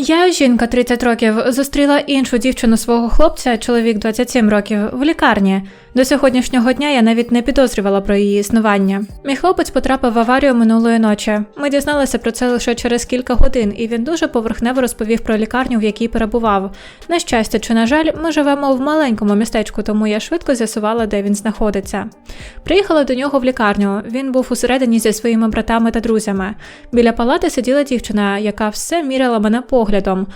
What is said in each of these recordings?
Я, жінка 30 років, зустріла іншу дівчину свого хлопця, чоловік 27 років, в лікарні. До сьогоднішнього дня я навіть не підозрювала про її існування. Мій хлопець потрапив в аварію минулої ночі. Ми дізналися про це лише через кілька годин, і він дуже поверхнево розповів про лікарню, в якій перебував. На щастя, чи на жаль, ми живемо в маленькому містечку, тому я швидко з'ясувала, де він знаходиться. Приїхала до нього в лікарню. Він був усередині зі своїми братами та друзями. Біля палати сиділа дівчина, яка все міряла мене поглядом.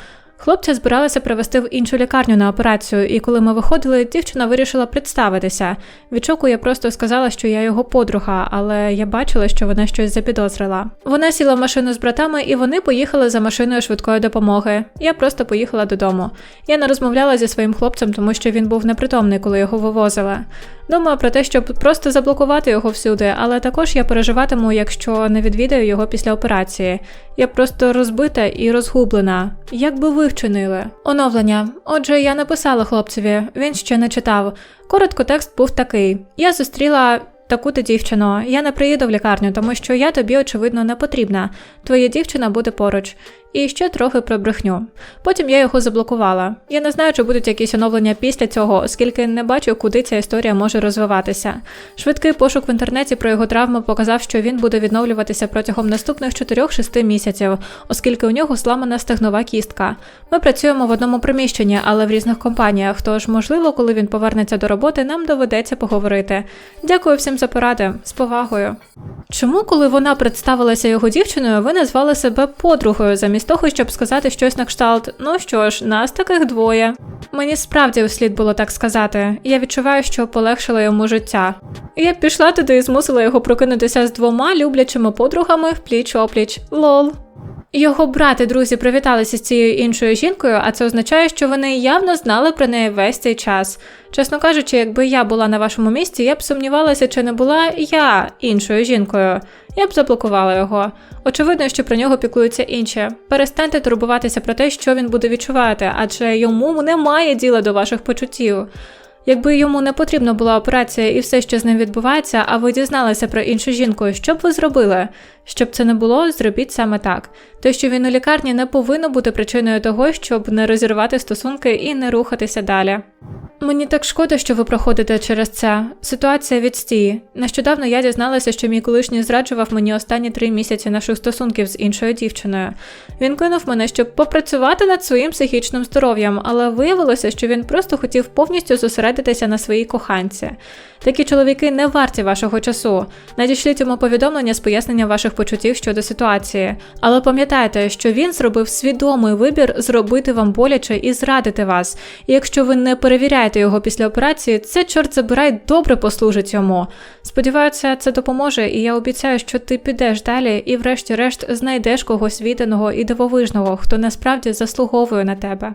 Хлопця збиралися привезти в іншу лікарню на операцію, і коли ми виходили, дівчина вирішила представитися. Від шоку я просто сказала, що я його подруга, але я бачила, що вона щось запідозрила. Вона сіла в машину з братами, і вони поїхали за машиною швидкої допомоги. Я просто поїхала додому. Я не розмовляла зі своїм хлопцем, тому що він був непритомний, коли його вивозили. Думаю про те, щоб просто заблокувати його всюди, але також я переживатиму, якщо не відвідаю його після операції. Я просто розбита і розгублена. Як би ви вчинили? Оновлення. Отже, я написала хлопцеві, він ще не читав. Коротко текст був такий: я зустріла. Таку ти дівчину, я не приїду в лікарню, тому що я тобі, очевидно, не потрібна. Твоя дівчина буде поруч. І ще трохи про брехню. Потім я його заблокувала. Я не знаю, чи будуть якісь оновлення після цього, оскільки не бачу, куди ця історія може розвиватися. Швидкий пошук в інтернеті про його травму показав, що він буде відновлюватися протягом наступних 4-6 місяців, оскільки у нього зламана стегнова кістка. Ми працюємо в одному приміщенні, але в різних компаніях. Тож, можливо, коли він повернеться до роботи, нам доведеться поговорити. Дякую всім за поради з повагою. Чому, коли вона представилася його дівчиною, ви назвали себе подругою замість того, щоб сказати щось на кшталт? Ну що ж, нас таких двоє. Мені справді слід було так сказати. Я відчуваю, що полегшило йому життя. Я пішла туди і змусила його прокинутися з двома люблячими подругами в пліч опліч. Лол. Його брат і друзі привіталися з цією іншою жінкою, а це означає, що вони явно знали про неї весь цей час. Чесно кажучи, якби я була на вашому місці, я б сумнівалася, чи не була я іншою жінкою. Я б заблокувала його. Очевидно, що про нього піклуються інші. Перестаньте турбуватися про те, що він буде відчувати, адже йому немає діла до ваших почуттів. Якби йому не потрібна була операція і все, що з ним відбувається, а ви дізналися про іншу жінку, що б ви зробили? Щоб це не було, зробіть саме так. Те, що він у лікарні, не повинно бути причиною того, щоб не розірвати стосунки і не рухатися далі. Мені так шкода, що ви проходите через це. Ситуація відстій. Нещодавно я дізналася, що мій колишній зраджував мені останні три місяці наших стосунків з іншою дівчиною. Він кинув мене, щоб попрацювати над своїм психічним здоров'ям, але виявилося, що він просто хотів повністю зосередитися на своїй коханці. Такі чоловіки не варті вашого часу. Надішліть йому повідомлення з поясненням ваших почуттів щодо ситуації. Але пам'ятайте, що він зробив свідомий вибір зробити вам боляче і зрадити вас. І якщо ви не перевіряєте його після операції, це чорт забирай добре послужить йому. Сподіваюся, це допоможе, і я обіцяю, що ти підеш далі і, врешті-решт, знайдеш когось відданого і дивовижного, хто насправді заслуговує на тебе.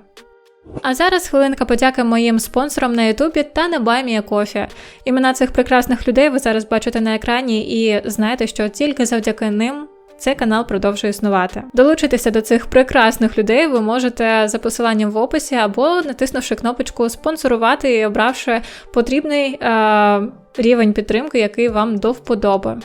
А зараз хвилинка подяки моїм спонсорам на Ютубі та на Баймія Кофі. Імена цих прекрасних людей ви зараз бачите на екрані, і знаєте, що тільки завдяки ним. Цей канал продовжує існувати. Долучитися до цих прекрасних людей ви можете за посиланням в описі або натиснувши кнопочку спонсорувати і обравши потрібний е- рівень підтримки, який вам до вподоби.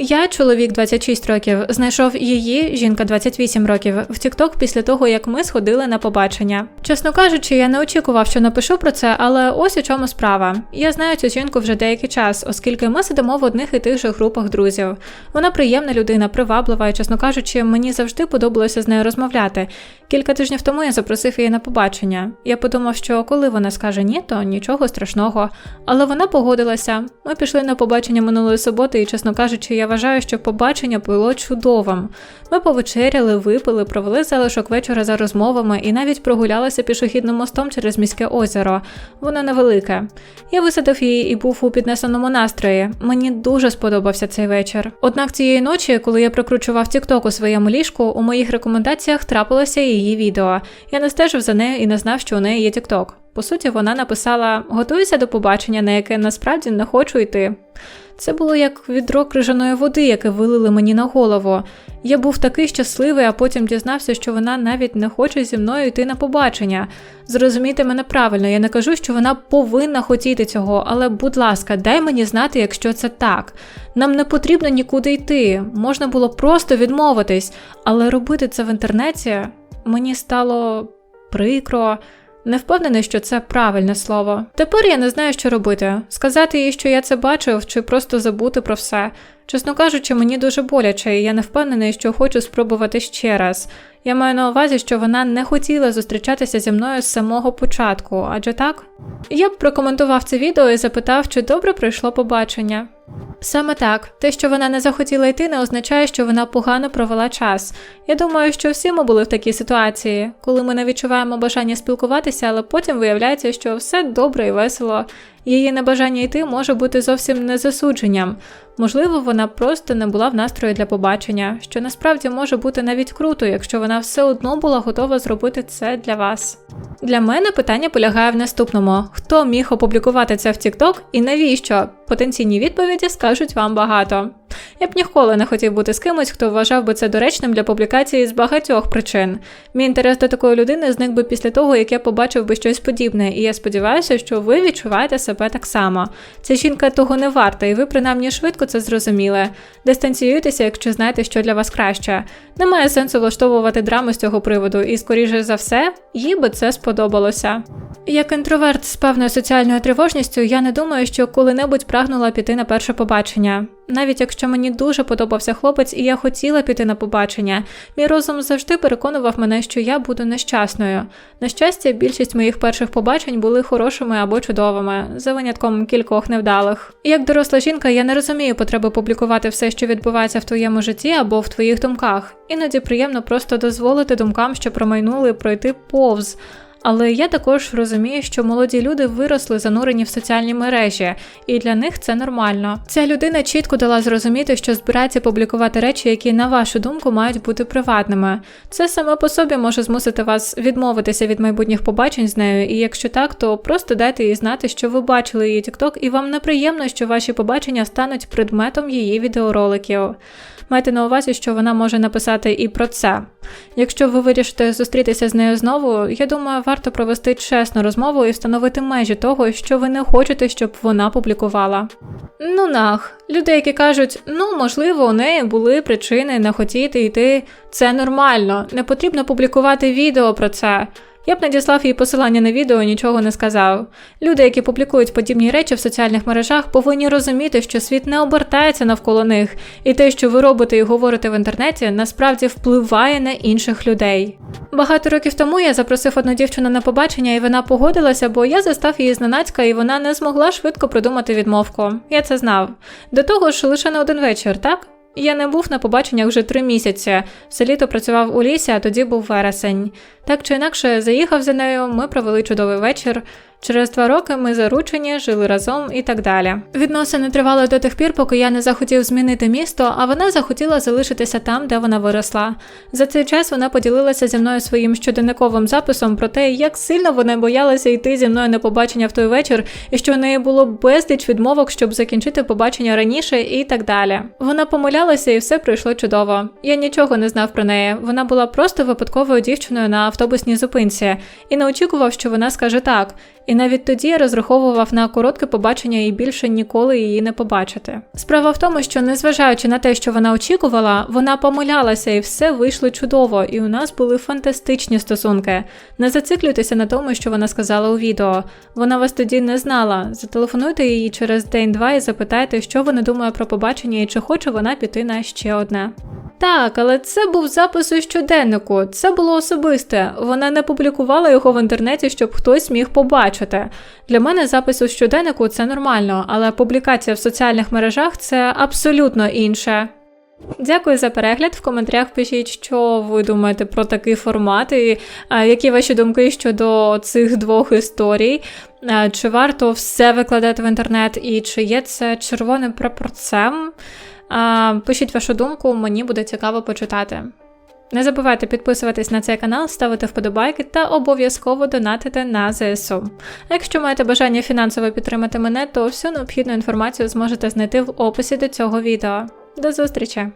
Я, чоловік 26 років, знайшов її, жінка 28 років, в TikTok після того, як ми сходили на побачення. Чесно кажучи, я не очікував, що напишу про це, але ось у чому справа. Я знаю цю жінку вже деякий час, оскільки ми сидимо в одних і тих же групах друзів. Вона приємна людина, приваблива, і, чесно кажучи, мені завжди подобалося з нею розмовляти. Кілька тижнів тому я запросив її на побачення. Я подумав, що коли вона скаже ні, то нічого страшного. Але вона погодилася. Ми пішли на побачення минулої суботи, і, чесно кажучи, я вважаю, що побачення було чудовим. Ми повечеряли, випили, провели залишок вечора за розмовами і навіть прогулялися пішохідним мостом через міське озеро. Воно невелике. Я висадив її і був у піднесеному настрої. Мені дуже сподобався цей вечір. Однак цієї ночі, коли я прокручував тікток у своєму ліжку, у моїх рекомендаціях трапилося її відео. Я не стежив за нею і не знав, що у неї є тікток. По суті, вона написала: готуюся до побачення, на яке насправді не хочу йти. Це було як відро крижаної води, яке вилили мені на голову. Я був такий щасливий, а потім дізнався, що вона навіть не хоче зі мною йти на побачення. Зрозумійте мене правильно, я не кажу, що вона повинна хотіти цього, але, будь ласка, дай мені знати, якщо це так. Нам не потрібно нікуди йти, можна було просто відмовитись, але робити це в інтернеті Мені стало прикро. Не впевнений, що це правильне слово. Тепер я не знаю, що робити: сказати їй, що я це бачив, чи просто забути про все. Чесно кажучи, мені дуже боляче, і я не впевнений, що хочу спробувати ще раз. Я маю на увазі, що вона не хотіла зустрічатися зі мною з самого початку, адже так? Я б прокоментував це відео і запитав, чи добре пройшло побачення. Саме так, те, що вона не захотіла йти, не означає, що вона погано провела час. Я думаю, що всі ми були в такій ситуації, коли ми не відчуваємо бажання спілкуватися, але потім виявляється, що все добре і весело. Її небажання йти може бути зовсім не засудженням. Можливо, вона просто не була в настрої для побачення, що насправді може бути навіть круто, якщо вона все одно була готова зробити це для вас. Для мене питання полягає в наступному: хто міг опублікувати це в TikTok і навіщо? Потенційні відповіді скажуть вам багато. Я б ніколи не хотів бути з кимось, хто вважав би це доречним для публікації з багатьох причин. Мій інтерес до такої людини зник би після того, як я побачив би щось подібне, і я сподіваюся, що ви відчуваєте себе так само. Ця жінка того не варта, і ви принаймні швидко це зрозуміли. Дистанціюйтеся, якщо знаєте, що для вас краще. Немає сенсу влаштовувати драму з цього приводу, і, скоріше за все, їй би це сподобалося. Як інтроверт з певною соціальною тривожністю, я не думаю, що коли-небудь прагнула піти на перше побачення. Навіть якщо мені дуже подобався хлопець і я хотіла піти на побачення, мій розум завжди переконував мене, що я буду нещасною. На щастя, більшість моїх перших побачень були хорошими або чудовими, за винятком кількох невдалих. Як доросла жінка, я не розумію потреби публікувати все, що відбувається в твоєму житті або в твоїх думках. Іноді приємно просто дозволити думкам, що промайнули, пройти повз. Але я також розумію, що молоді люди виросли занурені в соціальні мережі, і для них це нормально. Ця людина чітко дала зрозуміти, що збирається публікувати речі, які, на вашу думку, мають бути приватними. Це саме по собі може змусити вас відмовитися від майбутніх побачень з нею, і якщо так, то просто дайте їй знати, що ви бачили її TikTok, і вам неприємно, що ваші побачення стануть предметом її відеороликів. Майте на увазі, що вона може написати і про це. Якщо ви вирішите зустрітися з нею знову, я думаю, варто провести чесну розмову і встановити межі того, що ви не хочете, щоб вона публікувала. Ну нах, люди, які кажуть, ну можливо, у неї були причини не хотіти йти, це нормально, не потрібно публікувати відео про це. Я б надіслав їй посилання на відео, нічого не сказав. Люди, які публікують подібні речі в соціальних мережах, повинні розуміти, що світ не обертається навколо них, і те, що ви робите і говорите в інтернеті, насправді впливає на інших людей. Багато років тому я запросив одну дівчину на побачення, і вона погодилася, бо я застав її зненацька, і вона не змогла швидко придумати відмовку. Я це знав. До того ж, лише на один вечір, так? Я не був на побаченнях вже три місяці. Все літо працював у лісі, а тоді був вересень. Так чи інакше, заїхав за нею, ми провели чудовий вечір. Через два роки ми заручені, жили разом і так далі. Відносини тривали до тих пір, поки я не захотів змінити місто, а вона захотіла залишитися там, де вона виросла. За цей час вона поділилася зі мною своїм щоденниковим записом про те, як сильно вона боялася йти зі мною на побачення в той вечір, і що в неї було безліч відмовок, щоб закінчити побачення раніше, і так далі. Вона помилялася, і все пройшло чудово. Я нічого не знав про неї. Вона була просто випадковою дівчиною на автобусній зупинці і не очікував, що вона скаже так. І навіть тоді я розраховував на коротке побачення і більше ніколи її не побачити. Справа в тому, що незважаючи на те, що вона очікувала, вона помилялася і все вийшло чудово, і у нас були фантастичні стосунки. Не зациклюйтеся на тому, що вона сказала у відео. Вона вас тоді не знала. Зателефонуйте її через день-два і запитайте, що вона думає про побачення і чи хоче вона піти на ще одне. Так, але це був запис у щоденнику, це було особисте. Вона не публікувала його в інтернеті, щоб хтось міг побачити. Для мене запис у щоденнику це нормально, але публікація в соціальних мережах це абсолютно інше. Дякую за перегляд. В коментарях пишіть, що ви думаєте про такий формат, і а, які ваші думки щодо цих двох історій. А, чи варто все викладати в інтернет, і чи є це червоним прапорцем? Пишіть вашу думку, мені буде цікаво почитати. Не забувайте підписуватись на цей канал, ставити вподобайки та обов'язково донатити на ЗСУ. А якщо маєте бажання фінансово підтримати мене, то всю необхідну інформацію зможете знайти в описі до цього відео. До зустрічі!